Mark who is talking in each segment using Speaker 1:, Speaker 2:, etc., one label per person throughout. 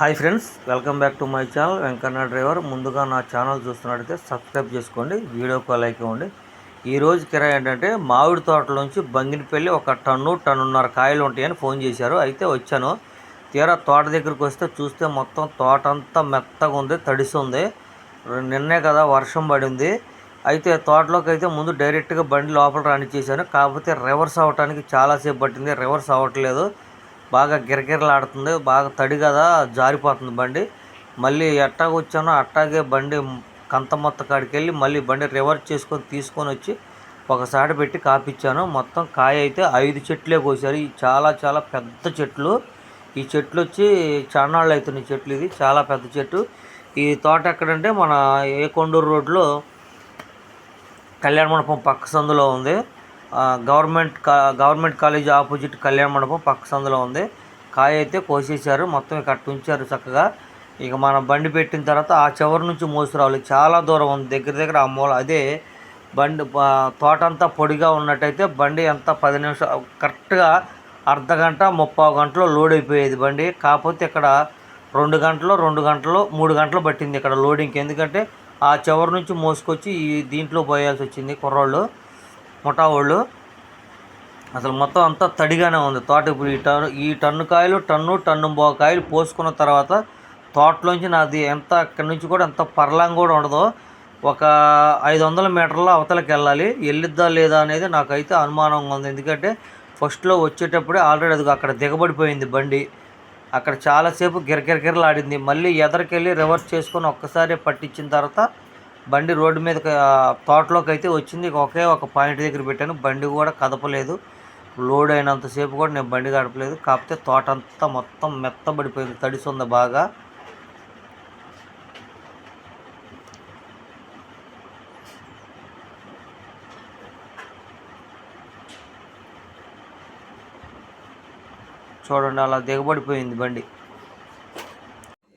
Speaker 1: Hi friends welcome back to my channel Venkanna driver. ముందుగా నా channel చూస్తున్నట్టయితే subscribe చేసుకోండి వీడియోకి లైక్ ఇవ్వండి. ఈరోజు కిరాయి ఏంటంటే మామిడి తోటలోంచి బంగినపల్లి ఒక టన్ను టన్నున్నర కాయలు ఉంటాయని ఫోన్ చేశారు. అయితే వచ్చాను. తీరా తోట దగ్గరికి వస్తే చూస్తే మొత్తం తోట అంతా మెత్తగా ఉంది తడిసి ఉంది. నిన్నే కదా వర్షం పడింది. అయితే తోటలోకి అయితే ముందు డైరెక్ట్గా బండి లోపల రానిచ్చేసాను కాకపోతే రివర్స్ అవ్వటానికి చాలాసేపు పట్టింది. రివర్స్ అవ్వట్లేదు. బాగా గిరగిరలాడుతుంది బాగా తడి కదా జారిపోతుంది బండి. మళ్ళీ ఎట్టాగ వచ్చానో అట్టాగే బండి కంత మొత్త కాడికి వెళ్ళి మళ్ళీ బండి రివర్స్ చేసుకొని తీసుకొని వచ్చి ఒకసారి పెట్టి కాపిచ్చాను. మొత్తం కాయ అయితే ఐదు చెట్లే కోసారు. చాలా చాలా పెద్ద చెట్లు. ఈ చెట్లు వచ్చి చానాళ్ళు అవుతున్నాయి చెట్లు ఇది. చాలా పెద్ద చెట్టు. ఈ తోట ఎక్కడంటే మన ఏ కొండూరు రోడ్లో కళ్యాణ మండపం పక్క సందులో ఉంది. గవర్నమెంట్ కా గవర్నమెంట్ కాలేజ్ ఆపోజిట్ కళ్యాణ మండపం పక్క సందులో ఉంది. కాయ అయితే కోసేశారు. మొత్తం ఇక్కడ ఉంచారు చక్కగా. ఇక మనం బండి పెట్టిన తర్వాత ఆ చివరి నుంచి మోసురావాలి చాలా దూరం ఉంది. దగ్గర దగ్గర ఆ మూల అదే బండి తోటంతా తోట అంతా పొడిగా ఉన్నట్టయితే బండి అంతా పది నిమిషాలు కరెక్ట్గా అర్ధ గంట ముప్పావు గంటలో లోడ్ అయిపోయేది బండి. కాకపోతే ఇక్కడ రెండు గంటలు రెండు గంటలు మూడు గంటలు పట్టింది ఇక్కడ లోడింగ్కి. ఎందుకంటే ఆ చివరి నుంచి మోసుకొచ్చి ఈ దీంట్లో పోయాల్సి వచ్చింది కుర్రోళ్ళు. ముఠా వాళ్ళు అసలు మొత్తం అంతా తడిగానే ఉంది. తోట ఇప్పుడు ఈ టన్ను ఈ టన్ను కాయలు టన్ను టన్ను బో కాయలు పోసుకున్న తర్వాత తోటలోంచి నాది ఎంత అక్కడి నుంచి కూడా ఎంత పర్లాంగ్ కూడా ఉండదు. ఒక ఐదు వందల మీటర్ల అవతలకి వెళ్ళాలి. వెళ్ళిద్దా లేదా అనేది నాకైతే అనుమానంగా ఉంది. ఎందుకంటే ఫస్ట్లో వచ్చేటప్పుడే ఆల్రెడీ అది అక్కడ దిగబడిపోయింది బండి. అక్కడ చాలాసేపు గిరగిరగిరలాడింది. మళ్ళీ ఎదరికెళ్ళి రివర్స్ చేసుకొని ఒక్కసారి పట్టించిన తర్వాత బండి రోడ్డు మీద తోటలోకి అయితే వచ్చింది. ఒకే ఒక పాయింట్ దగ్గర పెట్టాను. బండి కూడా కదపలేదు. లోడ్ అయినంతసేపు కూడా నేను బండి గడపలేదు కాకపోతే తోట అంతా మొత్తం మెత్తబడిపోయింది. తడిసింది బాగా. చూడండి అలా దిగబడిపోయింది బండి.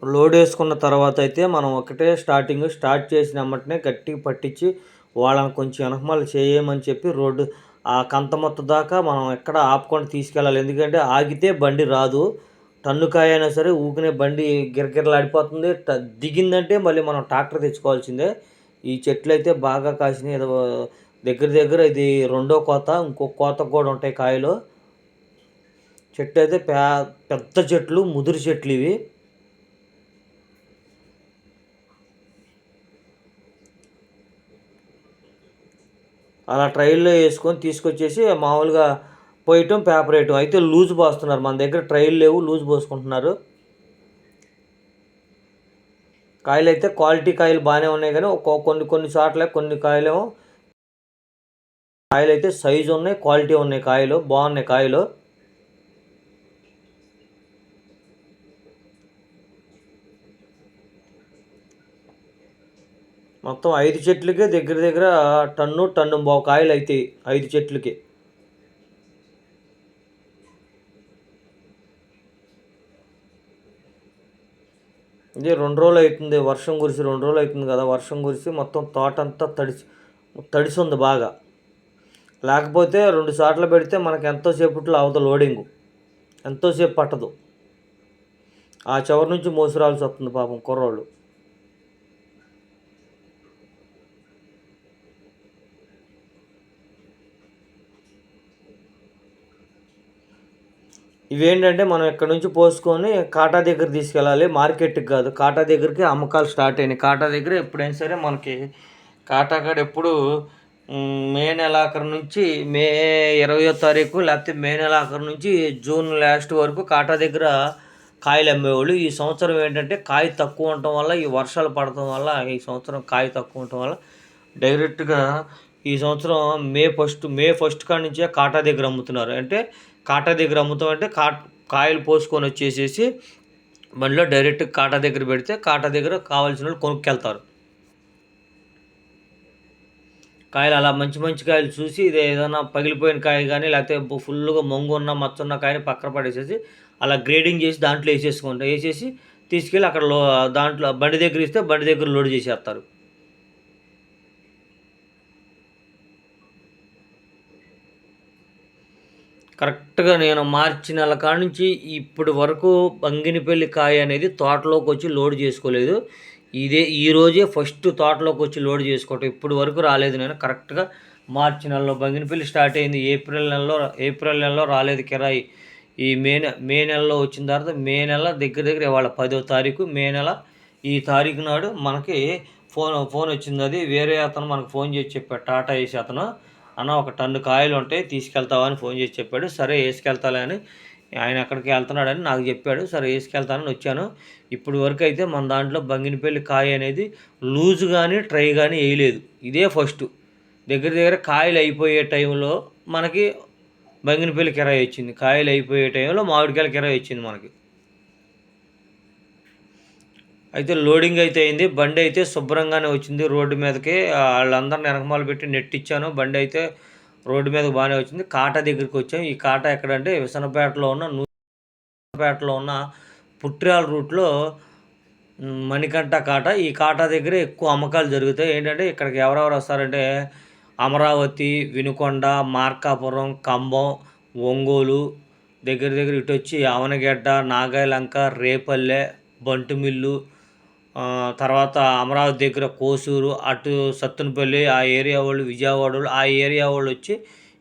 Speaker 1: లోడ్ వేసుకున్న తర్వాత అయితే మనం ఒకటే స్టార్టింగ్ స్టార్ట్ చేసిన వెంటనే గట్టిగా పట్టించి వాళ్ళని కొంచెం వెనకమాలు చేయమని చెప్పి రోడ్డు ఆ కంత మొత్తం దాకా మనం ఎక్కడ ఆపుకొని తీసుకెళ్ళాలి. ఎందుకంటే ఆగితే బండి రాదు. టన్నుకాయ అయినా సరే ఊకినే బండి గిరగిరలాడిపోతుంది. ట- దిగిందంటే మళ్ళీ మనం ట్రాక్టర్ తెచ్చుకోవాల్సిందే. ఈ చెట్లు అయితే బాగా కాసినాయి. ఏదో దగ్గర దగ్గర ఇది రెండో కోత ఇంకో కోత కూడా ఉంటాయి కాయలు. చెట్టు అయితే పే పెద్ద చెట్లు ముదురు చెట్లు ఇవి. అలా ట్రైల్లో వేసుకొని తీసుకొచ్చేసి మామూలుగా పోయటం పేపర్ వేయటం. అయితే లూజ్ పోస్తున్నారు మన దగ్గర ట్రైల్ లేవు లూజ్ పోసుకుంటున్నారు కాయలు అయితే క్వాలిటీ కాయలు బాగానే ఉన్నాయి కానీ ఒక్కో కొన్ని కొన్ని చోట్ల కొన్ని కాయలేమో కాయలు అయితే సైజు ఉన్నాయి క్వాలిటీ ఉన్నాయి కాయలు బాగున్నాయి కాయలు. మొత్తం ఐదు చెట్లకే దగ్గర దగ్గర టన్ను టన్ను బావు కాయలు అవుతాయి ఐదు చెట్లకి. ఇది రెండు రోజులు అవుతుంది వర్షం కురిసి రెండు రోజులు అవుతుంది కదా వర్షం కురిసి మొత్తం తోట అంతా తడిసి తడిసి ఉంది బాగా. లేకపోతే రెండు సార్లు పెడితే మనకు ఎంతో సేపట్లో అవత లోడింగ్ ఎంతోసేపు పట్టదు. ఆ చివరి నుంచి మోసురాల్సి వస్తుంది పాపం కుర్రోళ్ళు. ఇవేంటంటే మనం ఇక్కడ నుంచి పోసుకొని కాటా దగ్గర తీసుకెళ్ళాలి? మార్కెట్కి కాదు. కాటా దగ్గరికి అమ్మకాలు స్టార్ట్ అయినాయి. కాటా దగ్గర ఎప్పుడైనా సరే మనకి కాటా కాడ ఎప్పుడు మే నెలాఖరు నుంచి మే ఇరవయో తారీఖు లేకపోతే మే నెలాఖరు నుంచి జూన్ లాస్ట్ వరకు కాటా దగ్గర కాయలు అమ్మేవాళ్ళు. ఈ సంవత్సరం ఏంటంటే కాయ తక్కువ ఉండటం వల్ల ఈ వర్షాలు పడటం వల్ల ఈ సంవత్సరం కాయ తక్కువ ఉండటం వల్ల డైరెక్ట్గా ఈ సంవత్సరం మే ఫస్ట్ మే ఫస్ట్ కాడ నుంచే కాటా దగ్గర అమ్ముతున్నారు. అంటే కాటా దగ్గర అమ్ముతాం అంటే కా కాయలు పోసుకొని వచ్చేసేసి బండిలో డైరెక్ట్ కాటా దగ్గర పెడితే కాటా దగ్గర కావాల్సిన వాళ్ళు కొనుక్కెళ్తారు. కాయలు అలా మంచి మంచి కాయలు చూసి ఇది ఏదైనా పగిలిపోయిన కాయ కానీ లేకపోతే ఫుల్గా మొంగు ఉన్న మచ్చ ఉన్న కాయని పక్కన పడేసేసి అలా గ్రేడింగ్ చేసి దాంట్లో వేసేసుకుంటారు. వేసేసి తీసుకెళ్ళి అక్కడ లో దాంట్లో బండి దగ్గర ఇస్తే బండి దగ్గర లోడ్ చేసేస్తారు. కరెక్ట్గా నేను మార్చి నెల కాడ నుంచి ఇప్పటి వరకు బంగినపల్లి కాయ అనేది తోటలోకి వచ్చి లోడ్ చేసుకోలేదు. ఇదే ఈరోజే ఫస్ట్ తోటలోకి వచ్చి లోడ్ చేసుకోవటం. ఇప్పటి వరకు రాలేదు నేను. కరెక్ట్గా మార్చి నెలలో బంగినపల్లి స్టార్ట్ అయింది. ఏప్రిల్ నెలలో ఏప్రిల్ నెలలో రాలేదు కిరాయి. ఈ మే నె మే నెలలో వచ్చిన తర్వాత మే నెల దగ్గర దగ్గర ఇవాళ పదో తారీఖు మే నెల ఈ తారీఖు నాడు మనకి ఫోన్ ఫోన్ వచ్చింది. అది వేరే అతను మనకు ఫోన్ చేసి చెప్పాడు. టాటా వేసి అతను. అన్న ఒక టన్ను కాయలు ఉంటాయి తీసుకెళ్తావా అని ఫోన్ చేసి చెప్పాడు. సరే వేసుకెళ్తాలే అని ఆయన ఎక్కడికి వెళ్తున్నాడని నాకు చెప్పాడు. సరే వేసుకెళ్తానని వచ్చాను. ఇప్పుడు వరకు అయితే మన దాంట్లో బంగినపల్లి కాయ అనేది లూజ్ కానీ ట్రై కానీ వేయలేదు. ఇదే ఫస్ట్. దగ్గర దగ్గర కాయలు అయిపోయే టైంలో మనకి బంగినపల్లి కిరాయి వచ్చింది. కాయలు అయిపోయే టైంలో మామిడికాయల కిరాయి వచ్చింది మనకి. అయితే లోడింగ్ అయితే అయింది. బండి అయితే శుభ్రంగానే వచ్చింది. రోడ్డు మీదకి వాళ్ళందరిని వెనకమాల పెట్టి నెట్టిచ్చాను బండి అయితే రోడ్డు మీద బాగానే వచ్చింది. కాటా దగ్గరికి వచ్చాం. ఈ కాట ఎక్కడంటే విసనపేటలో ఉన్న నూపేటలో ఉన్న పుట్టిరాల రూట్లో మణికంఠ కాట. ఈ కాటా దగ్గర ఎక్కువ అమ్మకాలు జరుగుతాయి. ఏంటంటే ఇక్కడికి ఎవరెవరు వస్తారంటే అమరావతి వినుకొండ మార్కాపురం కంబం ఒంగోలు దగ్గర దగ్గర ఇటు వచ్చి అవనగడ్డ నాగాయలంక రేపల్లె బంటుమిల్లు తర్వాత అమరావతి దగ్గర కోసూరు అటు సత్తునపల్లి ఆ ఏరియా వాళ్ళు విజయవాడ వాళ్ళు ఆ ఏరియా వాళ్ళు వచ్చి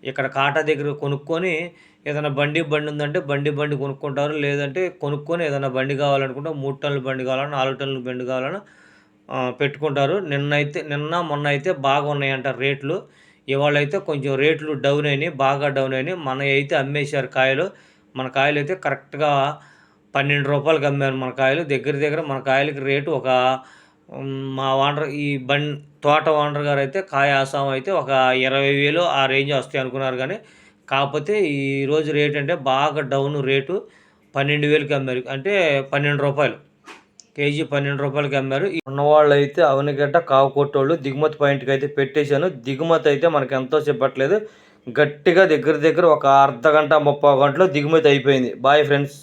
Speaker 1: ఇక్కడ కాటా దగ్గర కొనుక్కొని ఏదైనా బండి బండి ఉందంటే బండి బండి కొనుక్కుంటారు. లేదంటే కొనుక్కొని ఏదైనా బండి కావాలనుకుంటే మూడు టన్నుల బండి కావాలన్నా నాలుగు టన్నుల బండి కావాలన్నా పెట్టుకుంటారు. నిన్న అయితే నిన్న మొన్న అయితే బాగా ఉన్నాయంట రేట్లు. ఇవాళ అయితే కొంచెం రేట్లు డౌన్ అయినాయి బాగా డౌన్ అయినాయి. మన అయితే అమ్మేశారు కాయలు. మన కాయలు అయితే కరెక్ట్గా పన్నెండు రూపాయలకి అమ్మారు మన కాయలు. దగ్గర దగ్గర మన కాయలకి రేటు ఒక మా ఓనర్ ఈ బన్ తోట ఓనర్ గారు అయితే కాయ ఆసాం అయితే ఒక ఇరవై వేలు ఆ రేంజ్ వస్తాయి అనుకున్నారు కానీ కాకపోతే ఈరోజు రేట్ అంటే బాగా డౌన్ రేటు పన్నెండు వేలకి అమ్మారు. అంటే పన్నెండు రూపాయలు. కేజీ పన్నెండు రూపాయలకి అమ్మారు. ఉన్నవాళ్ళు అయితే అవనిగడ్డ కావు కొట్టోళ్ళు దిగుమతి పాయింట్కి అయితే పెట్టేశాను. దిగుమతి అయితే మనకు ఎంతో చెప్పట్లేదు. గట్టిగా దగ్గర దగ్గర ఒక అర్ధ గంట ముప్పై గంటలో దిగుమతి అయిపోయింది. Bye friends.